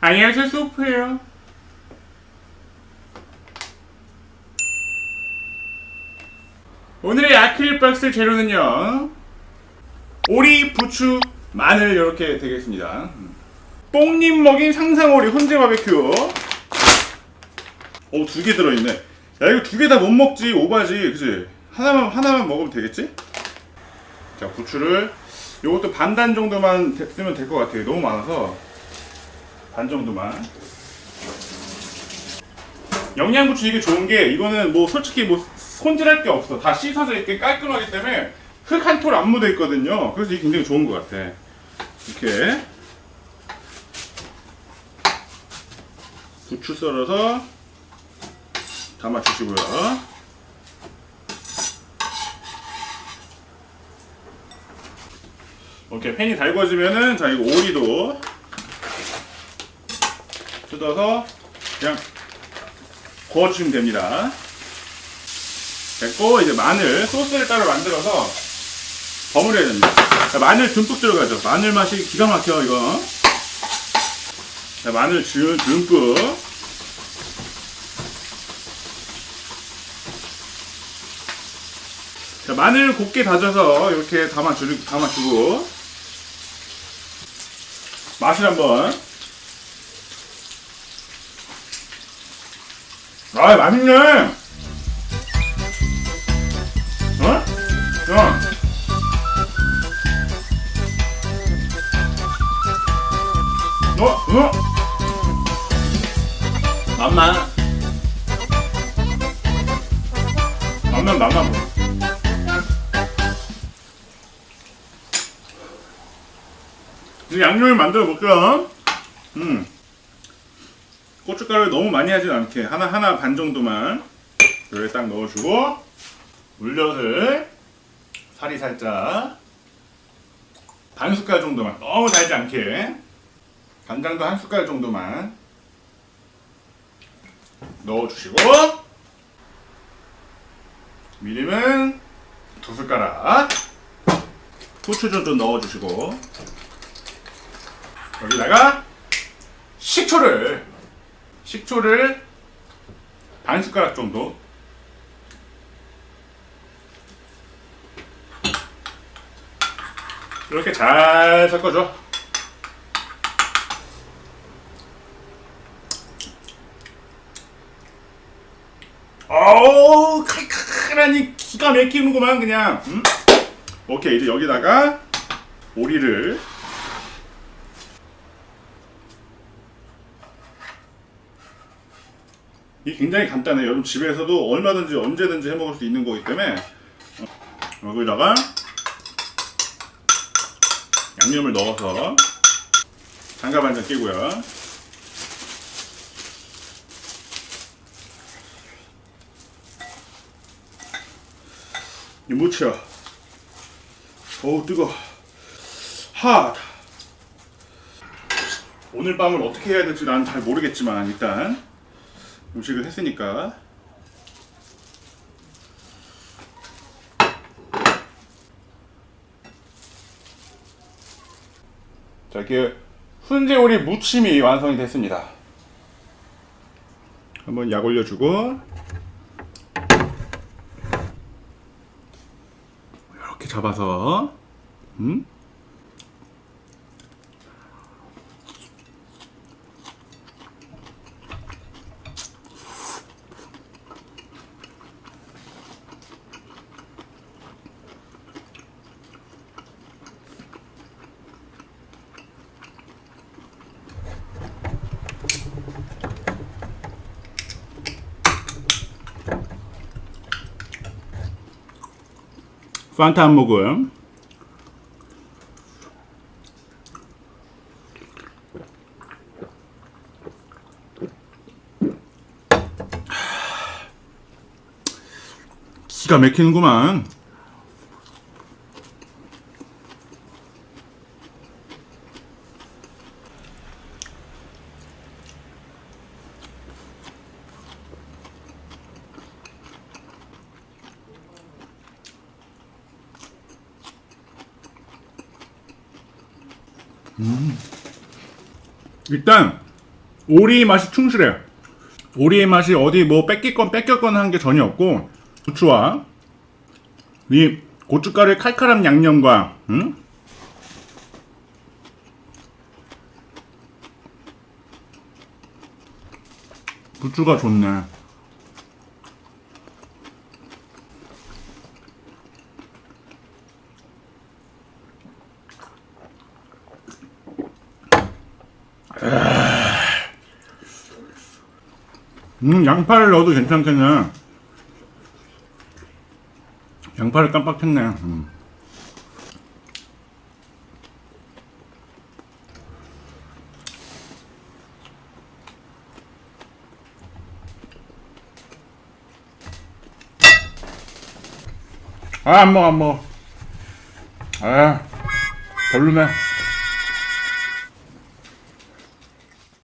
안녕하세요 소프예요. 오늘의 아크릴 박스 재료는요. 오리, 부추, 마늘 이렇게 되겠습니다. 뽕님 먹인 상상오리 훈제 바베큐. 오 두 개 들어있네. 야 이거 두 개 다 못 먹지 오바지. 그치? 하나만 하나만 먹으면 되겠지? 자 부추를 요것도 반단 정도만 되- 쓰면 될 것 같아요. 너무 많아서 반 정도만. 영양고추 이게 좋은 게 이거는 뭐 솔직히 뭐 손질할 게 없어. 다 씻어서 이렇게 깔끔하기 때문에 흙 한 톨 안 묻어 있거든요. 그래서 이게 굉장히 좋은 것 같아. 이렇게. 부추 썰어서 담아 주시고요. 오케이 팬이 달궈지면은 자 이거 오리도 뜯어서 그냥 구워주시면 됩니다. 됐고 이제 마늘 소스를 따로 만들어서 버무려야 됩니다. 자, 마늘 듬뿍 들어가죠. 마늘 맛이 기가 막혀 이거. 자, 마늘 주- 듬뿍. 자, 마늘 곱게 다져서 이렇게 담아주, 담아주고 맛을 한번 아 맛있네 어? 어. 어? 어? 맛만 맛만 맛만 보 이제 양념을 만들어 볼게요 음. 고춧가루를 너무 많이 하진 않게 하나 하나 반 정도만 여기 딱 넣어주고 물엿을 살이 살짝 반 숟갈 정도만 너무 달지 않게 간장도 한 숟갈 정도만 넣어주시고 미림은 두 숟가락 후추 좀 넣어주시고 여기다가 식초를 식초를 반 숟가락 정도. 이렇게 잘 섞어줘. 어우 칼칼하니 기가 막히는구만 그냥. 음? 오케이 이제 여기다가 오리를 이게 굉장히 간단해요. 여러분 집에서도 얼마든지 언제든지 해 먹을 수 있는 거기 때문에 어, 여기다가 양념을 넣어서 장갑 한장 끼고요. 이 무쳐. 어우 뜨거. 핫. 오늘 밤을 어떻게 해야 될지 난 잘 모르겠지만 일단 음식을 했으니까. 자 이렇게 훈제오리 무침이 완성이 됐습니다. 한번 약 올려주고. 이렇게 잡아서 음? 판타 한 모금 기가 막히는구만 일단 오리 맛이 충실해. 오리의 맛이 어디 뭐 뺏길 건 뺏겼건 한 게 전혀 없고 부추와 이 고춧가루의 칼칼한 양념과 응? 부추가 좋네. 음, 양파를 넣어도 괜찮겠네. 양파를 깜빡했네. 음. 아, 안 먹어, 안 먹어. 아, 별로네.